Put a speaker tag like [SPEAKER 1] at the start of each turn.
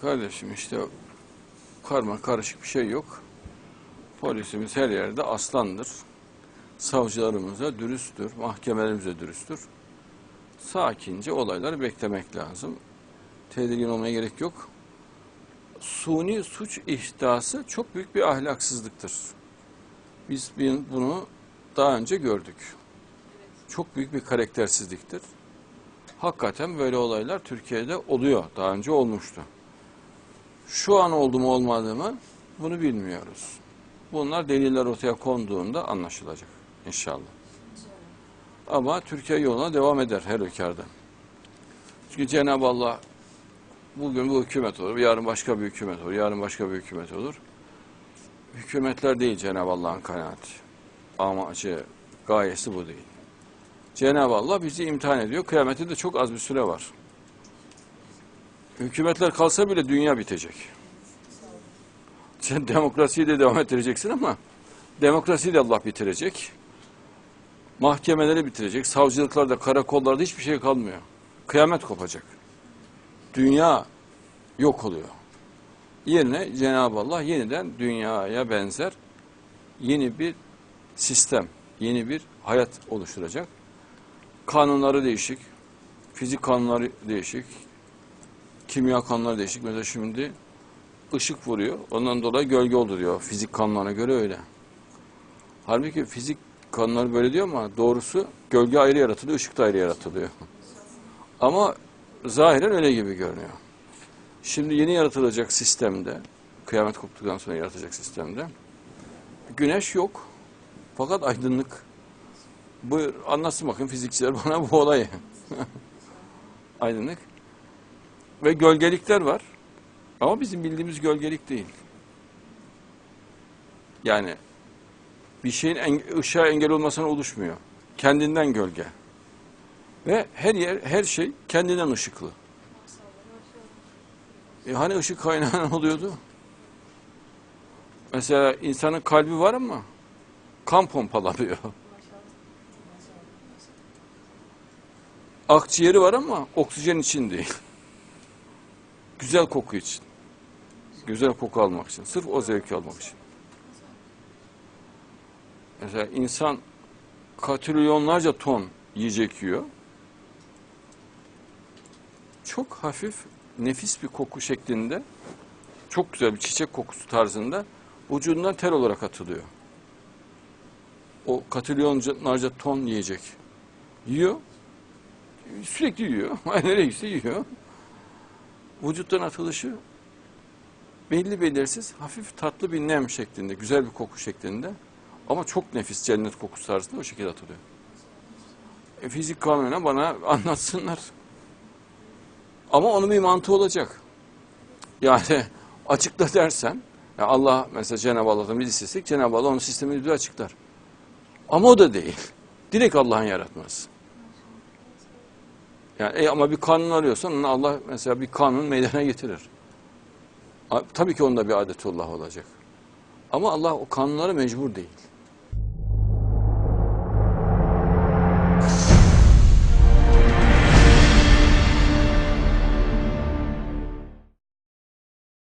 [SPEAKER 1] Kardeşim işte karma karışık bir şey yok. Polisimiz her yerde aslandır. Savcılarımıza dürüsttür, mahkemelerimize dürüsttür. Sakince olayları beklemek lazım. Tedirgin olmaya gerek yok. Suni suç ihdası çok büyük bir ahlaksızlıktır. Biz bunu daha önce gördük. Çok büyük bir karaktersizliktir. Hakikaten böyle olaylar Türkiye'de oluyor. Daha önce olmuştu. Şu an oldu mu olmadı mı bunu bilmiyoruz. Bunlar deliller ortaya konduğunda anlaşılacak inşallah. Ama Türkiye yoluna devam eder her ülkede. Çünkü Cenab-ı Allah bugün bu hükümet olur, yarın başka bir hükümet olur, yarın başka bir hükümet olur. Hükümetler değil Cenab-ı Allah'ın kanaati. Amacı, gayesi bu değil. Cenab-ı Allah bizi imtihan ediyor. Kıyamette de çok az bir süre var. Hükümetler kalsa bile dünya bitecek. Sen demokrasiyi de devam ettireceksin ama demokrasiyi de Allah bitirecek. Mahkemeleri bitirecek. Savcılıklarda, karakollarda hiçbir şey kalmıyor. Kıyamet kopacak. Dünya yok oluyor. Yerine Cenab-ı Allah yeniden dünyaya benzer yeni bir sistem, yeni bir hayat oluşturacak. Kanunları değişik, fizik kanunları değişik, kimya kanunları değişik. Mesela şimdi ışık vuruyor, ondan dolayı gölge oldu diyor. Fizik kanunlarına göre öyle. Halbuki fizik kanunları böyle diyor ama doğrusu gölge ayrı yaratılıyor, ışık da ayrı yaratılıyor. Ama zahiren öyle gibi görünüyor. Şimdi yeni yaratılacak sistemde, kıyamet koptuktan sonra yaratacak sistemde, güneş yok. Fakat aydınlık. Buyur anlatsın bakın fizikçiler bana bu olayı. aydınlık. Ve gölgelikler var. Ama bizim bildiğimiz gölgelik değil. Yani bir şeyin en, ışığa engel olmasına oluşmuyor. Kendinden gölge. Ve her yer, her şey kendinden ışıklı. E hani ışık kaynağı oluyordu? Mesela insanın kalbi var ama kan pompalamıyor. Akciğeri var ama oksijen için değil. Güzel koku için. Güzel koku almak için. Sırf o zevki almak için. Mesela insan katrilyonlarca ton yiyecek yiyor. Çok hafif, nefis bir koku şeklinde, çok güzel bir çiçek kokusu tarzında vücudundan ter olarak atılıyor. O katrilyonlarca ton yiyecek. Yiyor. Sürekli yiyor. Nereye gitse yiyor. Vücuttan atılışı belli belirsiz hafif tatlı bir nem şeklinde, güzel bir koku şeklinde ama çok nefis cennet kokusu tarzında o şekilde atılıyor. E, fizik kanununa bana anlatsınlar. Ama onun bir mantığı olacak. Yani açıkla dersen, ya Allah mesela Cenab-ı Allah'tan biz istesek Cenab-ı Allah onun sistemini bize açıklar. Ama o da değil. Direkt Allah'ın yaratması. Yani e, ama bir kanun arıyorsan Allah mesela bir kanun meydana getirir. Tabii ki onda bir adetullah olacak. Ama Allah o kanunlara mecbur değil.